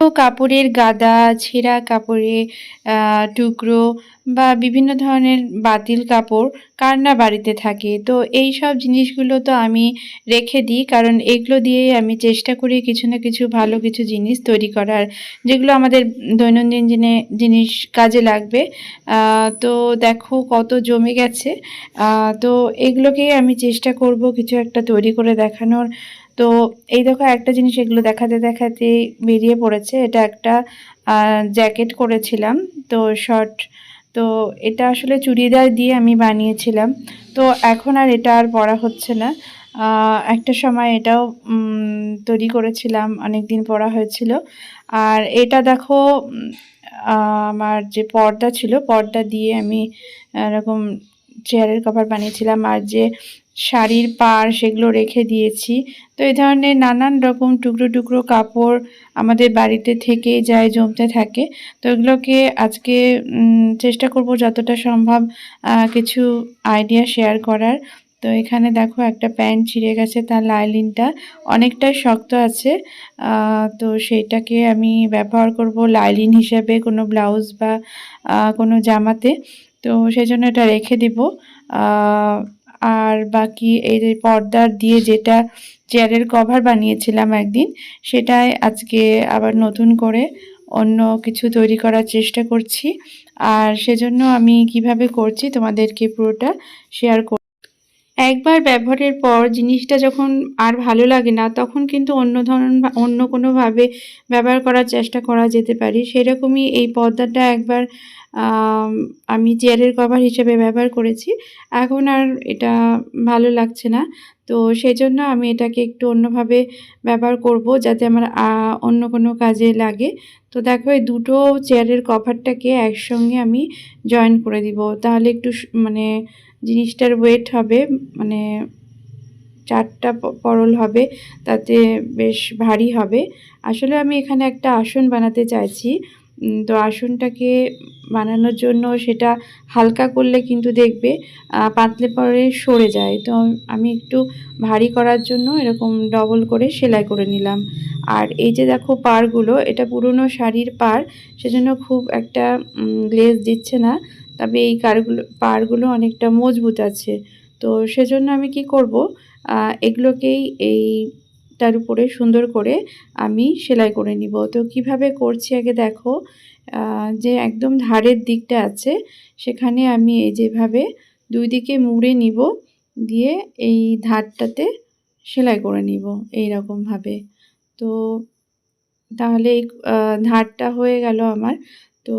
কাপড়ের গাদা, ছেঁড়া কাপড়ে টুকরো বা বিভিন্ন ধরনের বাতিল কাপড় কার না বাড়িতে থাকে। তো এই সব জিনিসগুলো তো আমি রেখে দিই, কারণ এগুলো দিয়েই আমি চেষ্টা করি কিছু না কিছু ভালো কিছু জিনিস তৈরি করার, যেগুলো আমাদের দৈনন্দিন দিনে জিনিস কাজে লাগবে। তো দেখো কত জমে গেছে। তো এগুলোকেই আমি চেষ্টা করব কিছু একটা তৈরি করে দেখানোর। তো এই দেখো একটা জিনিস এগুলো দেখাতে দেখাতে বেরিয়ে পড়েছে। এটা একটা জ্যাকেট করেছিলাম তো শর্ট, তো এটা আসলে চুড়িদার দিয়ে আমি বানিয়েছিলাম। তো এখন আর এটা আর পরা হচ্ছে না। একটা সময় এটাও তৈরি করেছিলাম অনেক দিন পরা হয়েছিল। আর এটা দেখো আমার যে পর্দা ছিল, পর্দা দিয়ে আমি এরকম চেয়ারের কভার বানিয়েছিলাম। আর যে শাড়ির পাড় সেগুলো রেখে দিয়েছি। তো এই ধরনের নানান রকম টুকরো টুকরো কাপড় আমাদের বাড়িতে থেকে যায়, জমতে থাকে। তো এগুলোকে আজকে চেষ্টা করব যতটা সম্ভব কিছু আইডিয়া শেয়ার করার। তো এখানে দেখো একটা প্যান্ট ছিঁড়ে গেছে, তার লাইলিনটা অনেকটাই শক্ত আছে। তো সেইটাকে আমি ব্যবহার করব লাইলিন হিসেবে কোনো ব্লাউজ বা কোনো জামাতে। তো সেই জন্য এটা রেখে দিব। আর বাকি এই যে পর্দার দিয়ে যেটা চেয়ারের কভার বানিয়েছিলাম একদিন, সেটাই আজকে আবার নতুন করে অন্য কিছু তৈরি করার চেষ্টা করছি। আর সেজন্য আমি কীভাবে করছি তোমাদেরকে পুরোটা শেয়ার কর একবার ব্যবহারের পর জিনিসটা যখন আর ভালো লাগে না, তখন কিন্তু অন্য ধরন অন্য কোনোভাবে ব্যবহার করার চেষ্টা করা যেতে পারি। সেরকমই এই পর্দাটা একবার আম, চেয়ারের কভার হিসেবে ব্যবহার করেছি। এখন আর এটা ভালো লাগছে না। তো সেই জন্য আমি এটাকে একটু অন্যভাবে ব্যবহার করব যাতে আমার অন্য কোনো কাজে লাগে। তো দেখো এই দুটো চেয়ারের কভারটাকে একসঙ্গে আমি জয়েন করে দিব। তাহলে একটু মানে জিনিসটার ওয়েট হবে মানে চারটা পরল হবে তাতে বেশ ভারী হবে। আসলে আমি এখানে একটা আসন বানাতে চাইছি। তো আসনটাকে বানানোর জন্য সেটা হালকা করলে কিন্তু দেখবে পাতলে পরে সরে যায়। তো আমি একটু ভারী করার জন্য এরকম ডবল করে সেলাই করে নিলাম। আর এই যে দেখো পাড়গুলো, এটা পুরনো শাড়ির পাড়, সেজন্য খুব একটা গ্লেজ দিচ্ছে না। তবে এই কারগুলো, পাড়গুলো অনেকটা মজবুত আছে। তো সেজন্য আমি কি করব এগুলোকেই এই তার উপরে সুন্দর করে আমি সেলাই করে নিব। তো কীভাবে করছি আগে দেখো যে একদম ধারের দিকটা আছে, সেখানে আমি এই যেভাবে দুই দিকে মুড়ে নিব, দিয়ে এই ধারটাতে সেলাই করে নিব এই রকমভাবে তো তাহলে এই ধারটা হয়ে গেল আমার। তো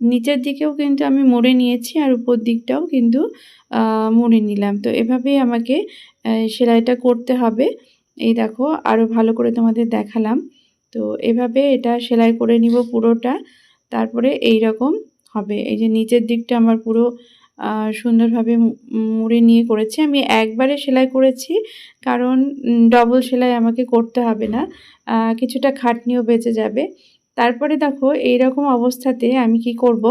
নিচের দিকেও কিন্তু আমি মুড়ে নিয়েছি আর উপর দিকটাও কিন্তু মুড়ে নিলাম। তো এভাবেই আমাকে সেলাইটা করতে হবে। এই দেখো আরও ভালো করে তোমাদের দেখালাম। তো এভাবে এটা সেলাই করে নিব পুরোটা। তারপরে এই রকম হবে। এই যে নিচের দিকটা আমার পুরো সুন্দরভাবে মুড়ে নিয়ে করেছি। আমি একবারে সেলাই করেছি, কারণ ডবল সেলাই আমাকে করতে হবে না। কিছুটা খাটনিও বেঁচে যাবে। তারপরে দেখো এই রকম অবস্থাতে আমি কি করব?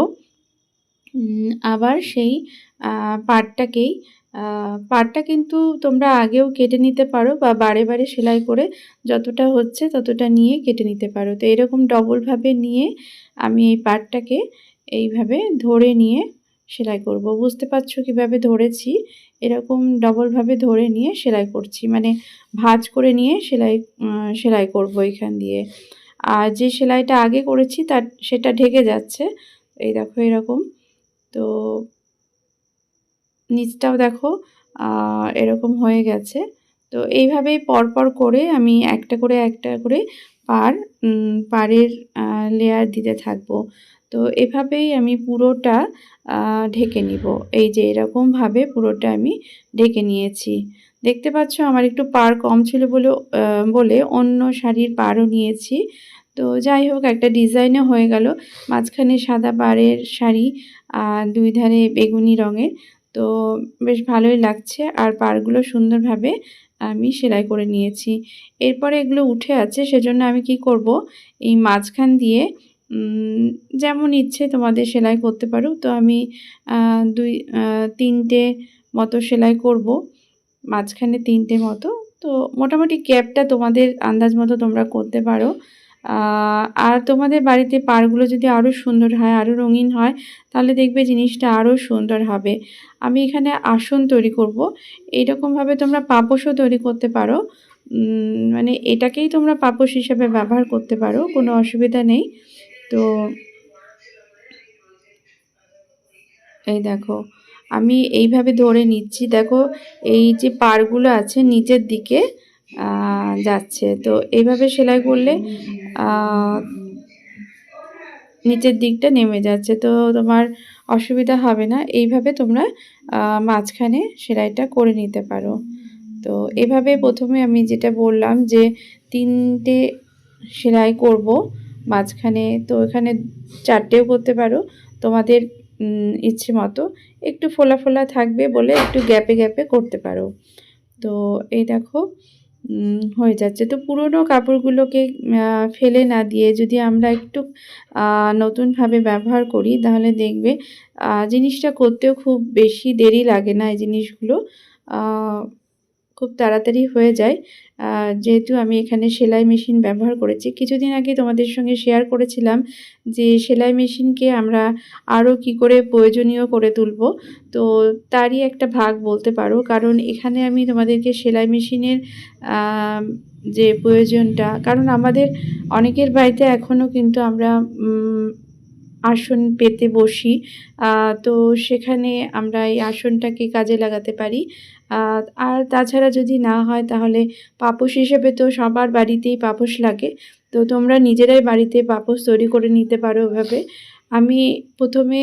আবার সেই পাটটাকেই পাটটা কিন্তু তোমরা আগেও কেটে নিতে পারো বা বারে বারে সেলাই করে যতটা হচ্ছে ততটা নিয়ে কেটে নিতে পারো। তো এরকম ডবলভাবে নিয়ে আমি এই পাটটাকে এইভাবে ধরে নিয়ে সেলাই করব। বুঝতে পারছ কীভাবে ধরেছি? এরকম ডবলভাবে ধরে নিয়ে সেলাই করছি। মানে ভাঁজ করে নিয়ে সেলাই সেলাই করব এখান দিয়ে। আর যে সেলাইটা আগে করেছি তার, সেটা ঢেকে যাচ্ছে। এই দেখো এরকম। তো নিচটাও দেখো এরকম হয়ে গেছে। তো এইভাবেই পরপর করে আমি একটা করে একটা করে পার পাড়ের লেয়ার দিতে থাকব। তো এভাবেই আমি পুরোটা ঢেকে নিব। এই যে এরকমভাবে পুরোটা আমি ঢেকে নিয়েছি। দেখতে পাচ্ছ আমার একটু পার কম ছিল বলে বলে অন্য শাড়ির পাড়ও নিয়েছি। তো যাই হোক, একটা ডিজাইনও হয়ে গেল। মাঝখানে সাদা পাড়ের শাড়ি আর দুই ধারে বেগুনি রঙের। তো বেশ ভালোই লাগছে আর পাড়গুলো সুন্দরভাবে আমি সেলাই করে নিয়েছি। এরপরে এগুলো উঠে আছে, সেজন্য আমি কি করব? এই মাঝখান দিয়ে যেমন ইচ্ছে তোমাদের সেলাই করতে পারো। তো আমি দুই তিনটে মতো সেলাই করব। মাঝখানে তিনটে মতো। তো মোটামুটি ক্যাপটা তোমাদের আন্দাজ মতো তোমরা করতে পারো। আর তোমাদের বাড়িতে পাড়গুলো যদি আরও সুন্দর হয় আরও রঙিন হয়, তাহলে দেখবে জিনিসটা আরও সুন্দর হবে। আমি এখানে আসন তৈরি করব। এইরকমভাবে তোমরা পাপোশও তৈরি করতে পারো। মানে এটাকেই তোমরা পাপোশ হিসাবে ব্যবহার করতে পারো, কোনো অসুবিধা নেই। তো এই দেখো, আমি এইভাবে ধরে নিচ্ছি। দেখো, এই যে পাড়গুলো আছে নিচের দিকে যাচ্ছে। তো এইভাবে সেলাই করলে নিচের দিকটা নেমে যাচ্ছে। তো তোমার অসুবিধা হবে না। এইভাবে তোমরা মাঝখানে সেলাইটা করে নিতে পারো। তো এভাবে প্রথমে আমি যেটা বললাম যে, তিনটে সেলাই করব মাঝখানে। তো এখানে চারটেও করতে পারো। তোমাদের ইচ্ছে মতো একটু ফোলা ফোলা থাকবে বলে একটু গ্যাপে গ্যাপে করতে পারো। তো এই দেখো হয়ে যাচ্ছে। তো পুরনো কাপড়গুলোকে ফেলে না দিয়ে যদি আমরা একটু নতুনভাবে ব্যবহার করি, তাহলে দেখবে জিনিসটা করতেও খুব বেশি দেরি লাগে না এই জিনিসগুলো। খুব তাড়াতাড়ি হয়ে যায়। যেহেতু আমি এখানে সেলাই মেশিন ব্যবহার করেছি। কিছুদিন আগে তোমাদের সঙ্গে শেয়ার করেছিলাম যে সেলাই মেশিনকে আমরা আরও কি করে প্রয়োজনীয় করে তুলব। তো তারই একটা ভাগ বলতে পারো। কারণ এখানে আমি তোমাদেরকে সেলাই মেশিনের যে প্রয়োজনটা, কারণ আমাদের অনেকের বাড়িতে এখনও কিন্তু আমরা আসন পেতে বসি। তো সেখানে আমরা এই আসনটাকে কাজে লাগাতে পারি। আর তাছাড়া যদি না হয় তাহলে পাপোশ হিসেবে তো সবার বাড়িতেই পাপোশ লাগে। তো তোমরা নিজেরাই বাড়িতে পাপোশ তৈরি করে নিতে পারো ওভাবে। আমি প্রথমে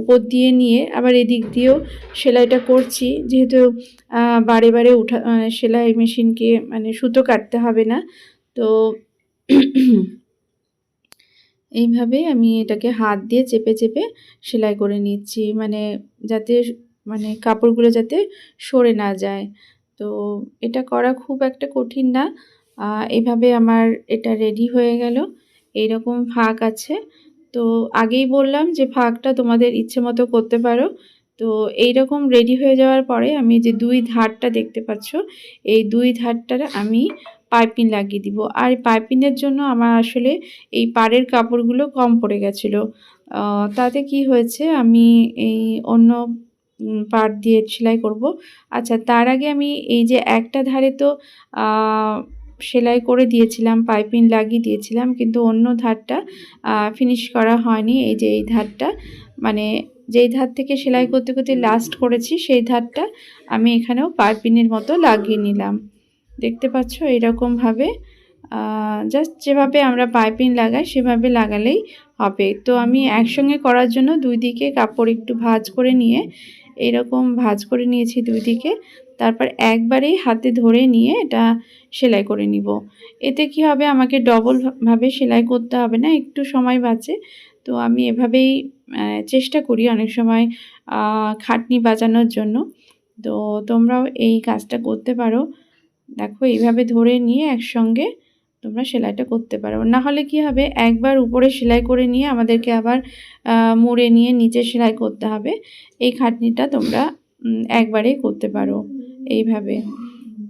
উপর দিয়ে নিয়ে আবার এদিক দিয়েও সেলাইটা করছি। যেহেতু বারে বারে উঠা সেলাই মেশিনকে মানে সুতো কাটতে হবে না। তো এইভাবে আমি এটাকে হাত দিয়ে চেপে চেপে সেলাই করে নিচ্ছি। মানে যাতে মানে কাপড়গুলো যাতে সরে না যায়। তো এটা করা খুব একটা কঠিন না। এভাবে আমার এটা রেডি হয়ে গেল। এইরকম ফাঁক আছে। তো আগেই বললাম যে ফাঁকটা তোমাদের ইচ্ছে মতো করতে পারো। তো এই রকম রেডি হয়ে যাওয়ার পরে আমি যে দুই ধারটা দেখতে পাচ্ছ, এই দুই ধারটার আমি পাইপিং লাগিয়ে দিব। আর পাইপিংয়ের জন্য আমার আসলে এই পাড়ের কাপড়গুলো কম পড়ে গেছিল। তাতে কি হয়েছে? আমি এই অন্য পাড় দিয়ে সেলাই করব। আচ্ছা তার আগে আমি এই যে একটা ধারে তো সেলাই করে দিয়েছিলাম, পাইপিং লাগিয়ে দিয়েছিলাম, কিন্তু অন্য ধারটা ফিনিশ করা হয়নি। এই যে এই ধারটা মানে যেই ধার থেকে সেলাই করতে করতে লাস্ট করেছি, সেই ধারটা আমি এখানেও পাইপিনের মতো লাগিয়ে নিলাম। দেখতে পাচ্ছ এরকমভাবে জাস্ট যেভাবে আমরা পাইপিং লাগাই, সেভাবে লাগালেই হবে। তো আমি একসঙ্গে করার জন্য দুই দিকে কাপড় একটু ভাজ করে নিয়ে, এরকম ভাঁজ করে নিয়েছি দুই দিকে। তারপর একবারেই হাতে ধরে নিয়ে এটা সেলাই করে নিব। এতে কি হবে? আমাকে ডবল ভাবে সেলাই করতে হবে না, একটু সময় বাঁচে। তো আমি এভাবেই চেষ্টা করি অনেক সময় খাটনি বাজানোর জন্য। তো তোমরাও এই কাজটা করতে পারো। দেখো, এইভাবে ধরে নিয়ে একসঙ্গে তোমরা সেলাইটা করতে পারো। না হলে কি হবে? একবার উপরে সেলাই করে নিয়ে আমাদেরকে আবার মুড়ে নিয়ে নিচে সেলাই করতে হবে। এই খাটনিটা তোমরা একবারেই করতে পারো এইভাবে।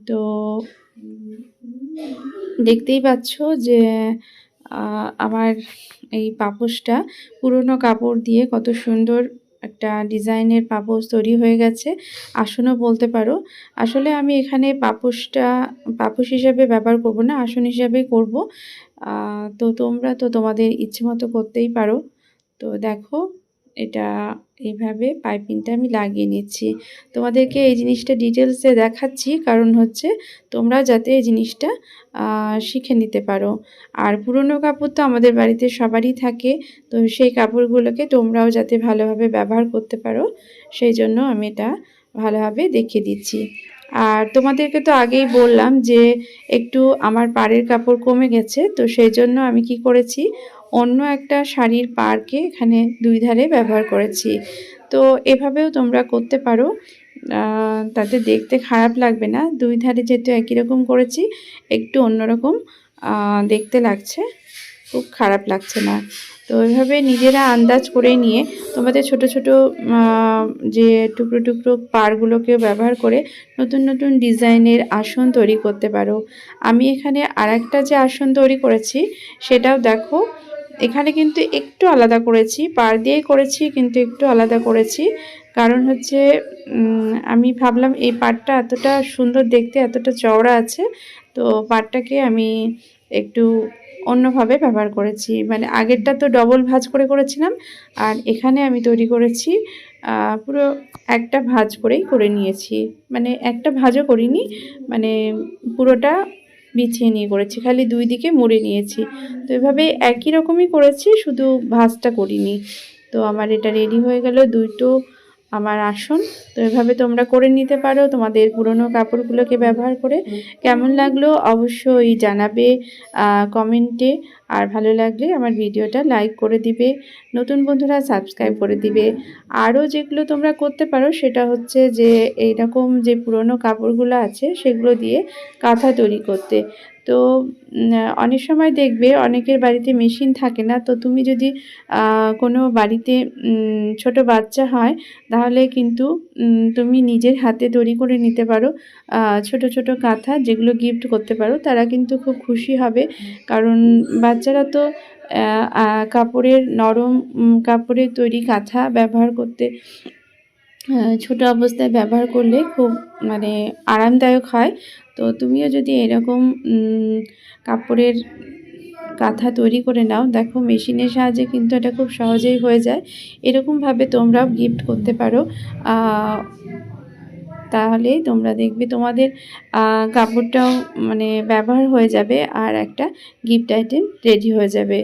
তো দেখতেই পাচ্ছ যে আমার এই পাপোশটা পুরনো কাপড় দিয়ে কত সুন্দর একটা ডিজাইনের পাপোশ তৈরি হয়ে গেছে। আসনও বলতে পারো। আসলে আমি এখানে পাপোশটা, পাপোশ হিসাবে ব্যবহার করব না, আসন হিসাবেই করব। তো তোমরা তো তোমাদের ইচ্ছে মতো করতেই পারো। তো দেখো এটা এইভাবে পাইপিংটা আমি লাগিয়ে নিচ্ছি। তোমাদেরকে এই জিনিসটা ডিটেলসে দেখাচ্ছি। কারণ হচ্ছে তোমরা যাতে এই জিনিসটা শিখে নিতে পারো। আর পুরনো কাপড় তো আমাদের বাড়িতে সবারই থাকে। তো সেই কাপড়গুলোকে তোমরাও যাতে ভালোভাবে ব্যবহার করতে পারো, সেই জন্য আমি এটা ভালোভাবে দেখিয়ে দিচ্ছি। আর তোমাদেরকে তো আগেই বললাম যে একটু আমার পাড়ের কাপড় কমে গেছে। তো সেই জন্য আমি কি করেছি অন্য একটা শাড়ির পাড়কে এখানে দুই ধারে ব্যবহার করেছি। তো এভাবেও তোমরা করতে পারো। তাতে দেখতে খারাপ লাগবে না। দুই ধারে যেহেতু একই রকম করেছি, একটু অন্যরকম দেখতে লাগছে। খুব খারাপ লাগছে না। তো এভাবে নিজেরা আন্দাজ করে নিয়ে তোমাদের ছোট ছোট যে টুকরো টুকরো পারগুলোকে ব্যবহার করে নতুন নতুন ডিজাইনের আসন তৈরি করতে পারো। আমি এখানে আরেকটা যে আসন তৈরি করেছি, সেটাও দেখো। এখানে কিন্তু একটু আলাদা করেছি, পার দিয়েই করেছি কিন্তু একটু আলাদা করেছি। কারণ হচ্ছে আমি ভাবলাম এই পাটটা এতটা সুন্দর দেখতে, এতটা চওড়া আছে, তো পাটটাকে আমি একটু অন্যভাবে ব্যবহার করেছি। মানে আগেরটা তো ডবল ভাঁজ করে করেছিলাম, আর এখানে আমি তৈরি করেছি পুরো একটা ভাঁজ করেই করে নিয়েছি। মানে একটা ভাজও করিনি মানে পুরোটা বিছিয়ে নিয়ে করেছি, খালি দুই দিকে মুড়ে নিয়েছি। তো এভাবে একই রকমই করেছি, শুধু ভাঁজটা করিনি। তো আমার এটা রেডি হয়ে গেল দুটো আমার আসন। তো এভাবে তোমরা করে নিতে পারো তোমাদের পুরনো কাপড়গুলোকে ব্যবহার করে। কেমন লাগল অবশ্যই জানাবে কমেন্টে। আর ভালো লাগলে আমার ভিডিওটা লাইক করে দিবে, নতুন বন্ধুরা সাবস্ক্রাইব করে দিবে। আরও যেগুলো তোমরা করতে পারো সেটা হচ্ছে যে, এইরকম যে পুরনো কাপড়গুলো আছে সেগুলো দিয়ে কাঁথা তৈরি করতে। তো অনেক সময় দেখবে অনেকের বাড়িতে মেশিন থাকে না। তো তুমি যদি কোনো বাড়িতে ছোট বাচ্চা হয়, তাহলে কিন্তু তুমি নিজের হাতে তৈরি করে নিতে পারো। ছোট ছোট কাঁথা যেগুলো গিফট করতে পারো, তারা কিন্তু খুব খুশি হবে। কারণ বাচ্চারা তো কাপড়ের নরম কাপড়ের তৈরি কাঁথা ব্যবহার করতে ছোট অবস্থায় ব্যবহার করলে খুব মানে আরামদায়ক হয়। তো তুমিও যদি এরকম কাপড়ের কাঁথা তৈরি করে নাও, দেখো মেশিনের সাহায্যে কিন্তু এটা খুব সহজেই হয়ে যায়। এরকমভাবে তোমরাও গিফট করতে পারো। তাহলে তোমরা দেখবে তোমাদের কাপড়টাও মানে ব্যবহার হয়ে যাবে আর একটা গিফট আইটেম রেডি হয়ে যাবে।